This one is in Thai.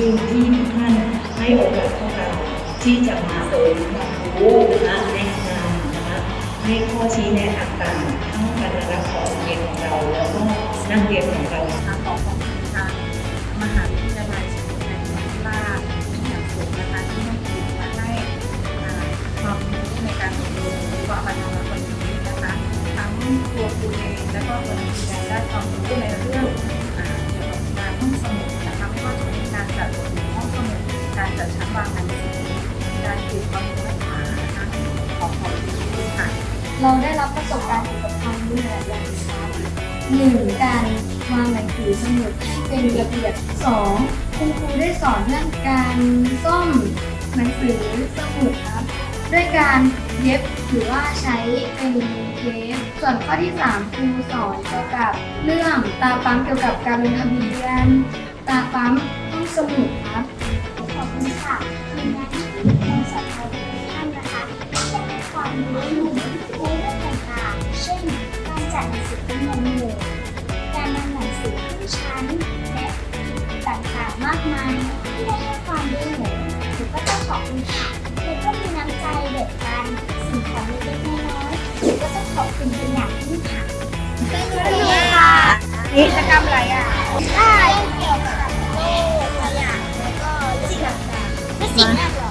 ยิ่ที่ทุกท่านให้โอกาสพวกเราที่จะมาเสริมความรู้นะคะแนะนำนะคะให้ข้อชี้แนะต่างๆทั้งการรับของเรียนของเราแล้วก็นั่งเรียนของเราทางของของทางมหาวิทยาลัยสมุทรสาครล่าเป็นอย่างสูงนะคะที่ให้เกียรติมาให้ความรู้ในการอบรมความบันเทิคนนี้นะคะทั้ตัวคุณเองแล้วก็คนที่ได้ความรู้ในเรื่อง การจัดชั้นวางหนังสือการเก็บความรู้ฐานะคะของของครูค่ะเราได้รับประสบการณ์เกี่ยวกับความรู้หลายอย่างครับหนึ่งการวางหนังสือสมุดให้เป็นระเบียบสองคุณครูได้สอนเรื่องการซ่อมหนังสือสมุดครับ ด้วยการเย็บหรือว่าใช้เป็นเทปส่วนข้อที่สามครูสอนเกี่ยวกับเรื่องตาปั๊มเกี่ยวกับการลงทะเบียน ตาปั๊มห้องสมุดครับ ขอบคุณค่ะทีมงานที่มีสอนเราทุกท่านนะคะที่ให้ความรู้หนูในเรื่องต่างๆเช่นการจัดหนังสือเป็นหมวดหมู่ การนำหนังสือขึ้นชั้นและต่างๆมากมายที่ได้ให้ความรู้หนูหนูก็ต้องขอบคุณค่ะเด็กก็มีน้ำใจเด็กกันสิ่งของเล็กๆน้อยๆหนูก็ต้องขอบคุณเป็นอย่างยิ่งค่ะสนุกค่ะกิจกรรมอะไรอะา